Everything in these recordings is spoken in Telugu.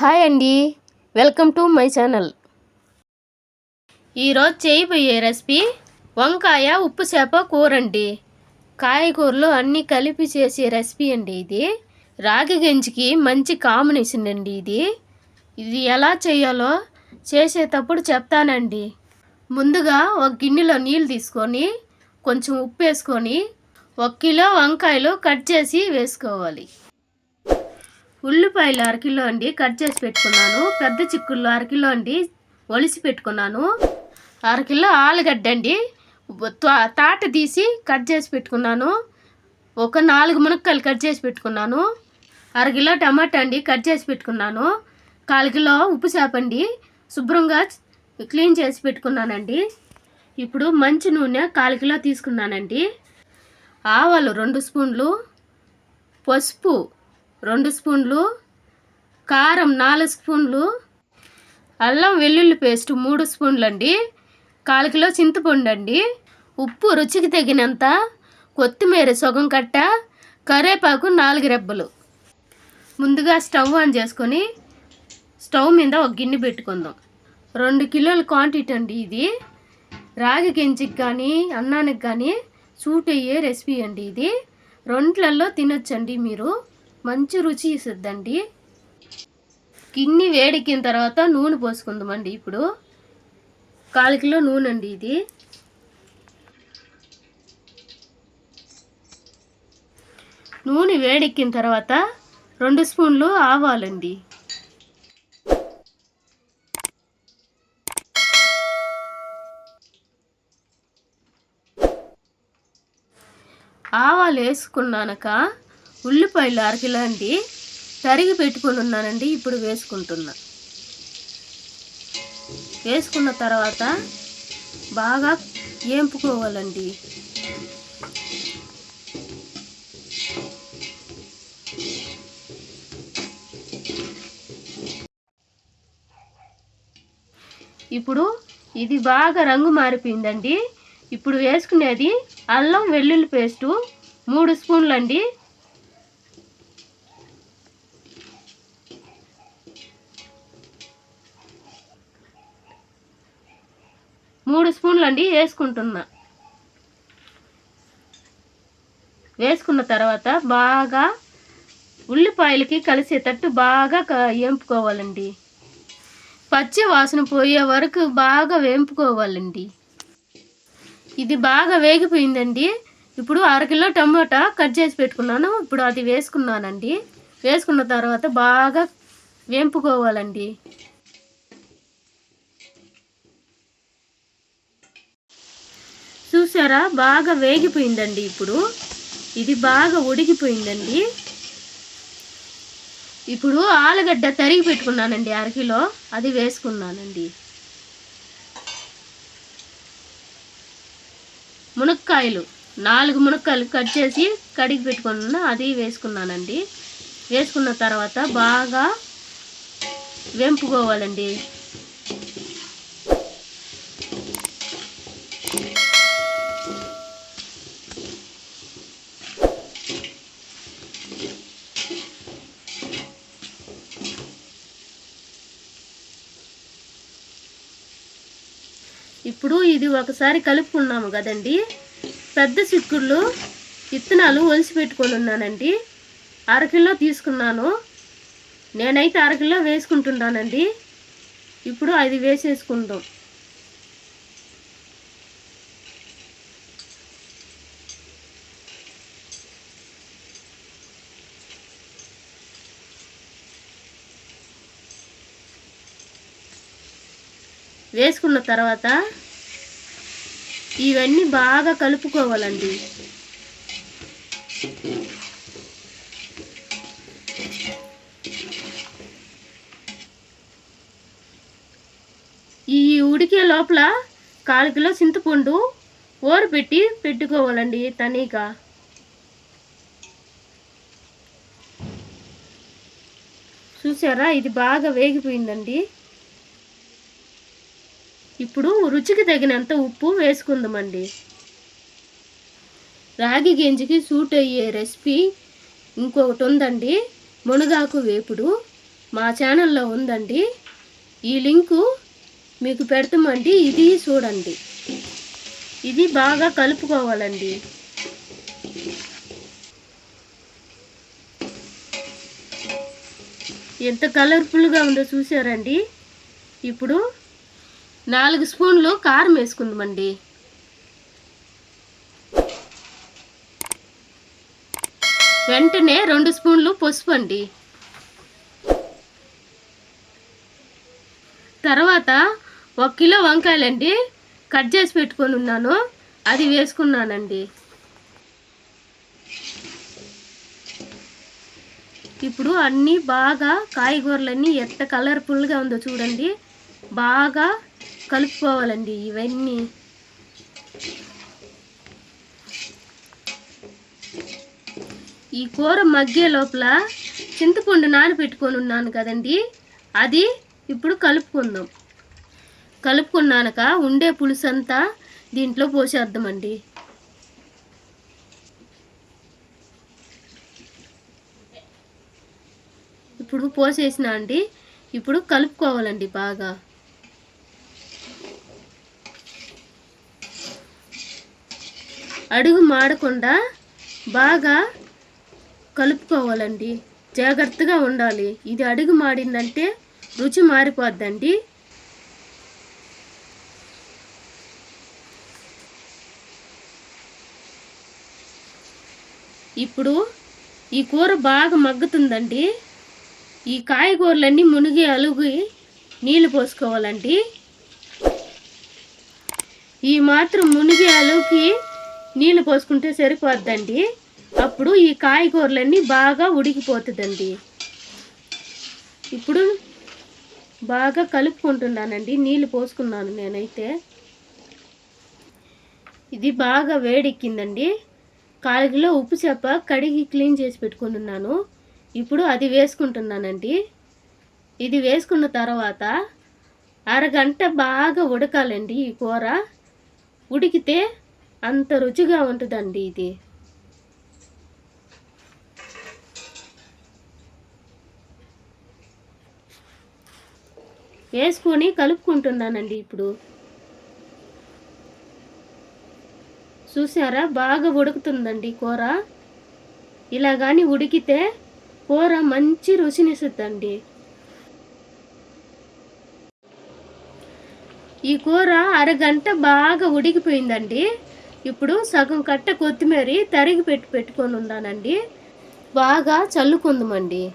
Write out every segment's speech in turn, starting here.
హాయ్ అండి. Welcome to my channel. ఈరోజు చేయబోయే రెసిపీ వంకాయ ఉప్పు చేప కూర అండి కాయగూరలు అన్నీ కలిపి చేసే రెసిపీ అండి ఇది. రాగి గంజికి మంచి కాంబినేషన్ అండి ఇది. ఇది ఎలా చేయాలో చేసేటప్పుడు చెప్తానండి. ముందుగా ఒక గిన్నెలో నీళ్ళు తీసుకొని కొంచెం ఉప్పు వేసుకొని ఒక కిలో వంకాయలు కట్ చేసి వేసుకోవాలి. ఉల్లిపాయలు అరకిలో అండి కట్ చేసి పెట్టుకున్నాను. పెద్ద చిక్కుళ్ళు అరకిలో అండి ఒలిసి పెట్టుకున్నాను. అరకిలో ఆలుగడ్డ అండి. తా- తాట తీసి కట్ చేసి పెట్టుకున్నాను. ఒక నాలుగు మునక్కాయలు కట్ చేసి పెట్టుకున్నాను. అరకిలో టమాటా అండి కట్ చేసి పెట్టుకున్నాను. కాలు కిలో ఉప్పు చేప అండి శుభ్రంగా క్లీన్ చేసి పెట్టుకున్నానండి. ఇప్పుడు మంచి నూనె కాలు కిలో తీసుకున్నానండి. ఆవాలు రెండు స్పూన్లు పసుపు రెండు స్పూన్లు కారం నాలుగు స్పూన్లు అల్లం వెల్లుల్లి పేస్ట్ మూడు స్పూన్లు అండి కాలు కిలో చింతపండు అండి ఉప్పు రుచికి తగినంత కొత్తిమీర సగం కట్ట కరేపాకు నాలుగు రెబ్బలు. ముందుగా స్టవ్ ఆన్ చేసుకొని స్టవ్ మీద ఒక గిన్నె పెట్టుకుందాం. రెండు కిలోల క్వాంటిటీ అండి ఇది. రాగి గెంజికి కానీ అన్నానికి కానీ సూట్ అయ్యే రెసిపీ అండి ఇది. రెంట్లలో తినొచ్చండి మీరు. మంచి రుచి ఇస్తుందండి. గిన్నె వేడెక్కిన తర్వాత నూనె పోసుకుందామండి ఇప్పుడు. కాలు కిలో నూనె అండి ఇది. నూనె వేడెక్కిన తర్వాత రెండు స్పూన్లు ఆవాలండి. ఆవాలు వేసుకున్నాక ఉల్లిపాయలు అరకిలో అండి తరిగి పెట్టుకొని ఉన్నానండి ఇప్పుడు వేసుకుంటున్నా. వేసుకున్న తర్వాత బాగా ఏంపుకోవాలండి. ఇప్పుడు ఇది బాగా రంగు మారిపోయిందండి. ఇప్పుడు వేసుకునేది అల్లం వెల్లుల్లి పేస్టు మూడు స్పూన్లు అండి మూడు స్పూన్లు అండి వేసుకుంటున్నా. వేసుకున్న తర్వాత బాగా ఉల్లిపాయలకి కలిసేటట్టు బాగా క- వేంపుకోవాలండి. పచ్చి వాసన పోయే వరకు బాగా వేంపుకోవాలండి. ఇది బాగా వేగిపోయిందండి. ఇప్పుడు అరకిలో టమోటా కట్ చేసి పెట్టుకున్నాను. ఇప్పుడు అది వేసుకున్నానండి. వేసుకున్న తర్వాత బాగా వేంపుకోవాలండి. చూసారా? బాగా వేగిపోయిందండి ఇప్పుడు. ఇది బాగా ఉడికిపోయిందండి. ఇప్పుడు ఆలుగడ్డ తరిగి పెట్టుకున్నానండి అరకిలో. అది వేసుకున్నానండి. మునక్కాయలు. నాలుగు మునక్కాయలు కట్ చేసి కడిగి పెట్టుకున్న అది వేసుకున్నానండి. వేసుకున్న తర్వాత బాగా వెంపుకోవాలండి. ఇప్పుడు ఇది ఒకసారి కలుపుకున్నాము కదండి. పెద్ద చిక్కుళ్ళు విత్తనాలు ఒలిసి పెట్టుకొని ఉన్నానండి. అరకిలో తీసుకున్నాను. నేనైతే అరకిలో వేసుకుంటున్నానండి. ఇప్పుడు అది వేసేసుకుందాం. వేసుకున్న తర్వాత ఇవన్నీ బాగా కలుపుకోవాలండి. ఈ ఉడికే లోపల కాలు కిలో చింతపండు ఓరపెట్టి పెట్టుకోవాలండి తనీగా. చూసారా? ఇది బాగా వేగిపోయిందండి. ఇప్పుడు రుచికి తగినంత ఉప్పు వేసుకుందామండి. రాగి గింజకి సూట్ అయ్యే రెసిపీ ఇంకొకటి ఉందండి. మునగాకు వేపుడు మా ఛానల్లో ఉందండి. ఈ లింకు మీకు పెడతామండి. ఇది చూడండి. ఇది బాగా కలుపుకోవాలండి. ఎంత కలర్ఫుల్గా ఉందో చూసారండి ఇప్పుడు నాలుగు స్పూన్లు కారం వేసుకుందామండి. వెంటనే రెండు స్పూన్లు పసుపు అండి. తర్వాత ఒక కిలో వంకాయలండి కట్ చేసి పెట్టుకొని ఉన్నాను. అది వేసుకున్నానండి. ఇప్పుడు అన్నీ బాగా కాయగూరలన్నీ ఎంత కలర్ఫుల్గా ఉందో చూడండి. బాగా కలుపుకోవాలండి ఇవన్నీ. ఈ కూర మగ్గే లోపల చింతపండు నానబెట్టుకొని ఉన్నాను కదండి. అది ఇప్పుడు కలుపుకుందాం. కలుపుకున్నాక ఉండే పులుసు అంతా దీంట్లో పోసేద్దామండి. ఇప్పుడు పోసేసిన అండి. ఇప్పుడు కలుపుకోవాలండి బాగా. అడుగు మాడకుండా బాగా కలుపుకోవాలండి. జాగ్రత్తగా ఉండాలి. ఇది అడుగు మాడిందంటే రుచి మారిపోద్దండి. ఇప్పుడు ఈ కూర బాగా మగ్గుతుందండి. ఈ కాయగూరలన్నీ మునిగి అలుగి నీళ్ళు పోసుకోవాలండి. ఈ మాత్రం మునిగి అలుకి నీళ్ళు పోసుకుంటే సరిపోద్దండి. అప్పుడు ఈ కాయగూరలన్నీ బాగా ఉడికిపోతుందండి. ఇప్పుడు బాగా కలుపుకుంటున్నానండి. నీళ్ళు పోసుకున్నాను నేనైతే. ఇది బాగా వేడెక్కిందండి. కాలు కిలో ఉప్పు చేప కడిగి క్లీన్ చేసి పెట్టుకుని ఉన్నాను. ఇప్పుడు అది వేసుకుంటున్నానండి. ఇది వేసుకున్న తర్వాత అరగంట బాగా ఉడకాలండి ఈ కూర. ఉడికితే అంత రుచిగా ఉంటుందండి ఇది. వేసుకొని కలుపుకుంటున్నానండి ఇప్పుడు. చూసారా? బాగా ఉడుకుతుందండి కూర. ఇలా కానీ ఉడికితే కూర మంచి రుచినిస్తుందండి. ఈ కూర అరగంట బాగా ఉడికిపోయిందండి. ఇప్పుడు సగం కట్ట కొత్తిమీర తరిగి పెట్టి పెట్టుకొని ఉన్నానండి బాగా చల్లుకుందామండి.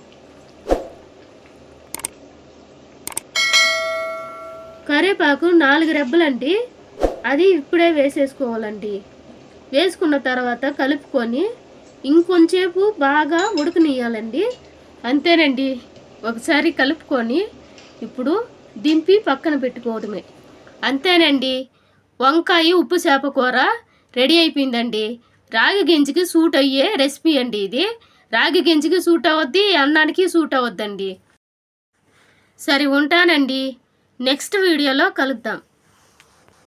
కరివేపాకు నాలుగు రెబ్బలండి. అది ఇప్పుడే వేసేసుకోవాలండి. వేసుకున్న తర్వాత కలుపుకొని ఇంకొంచేపు బాగా ఉడకనియాలండి అంతేనండి. ఒకసారి కలుపుకొని ఇప్పుడు దింపి పక్కన పెట్టుకోవడమే. అంతేనండి. వంకాయ ఉప్పు చేప కూర రెడీ అయిపోయిందండి. రాగి గింజకి సూట్ అయ్యే రెసిపీ అండి ఇది. రాగి గింజకి సూట్ అవద్ది అన్నానికి సూట్ అవద్దండి సరే ఉంటానండి. నెక్స్ట్ వీడియోలో కలుద్దాం.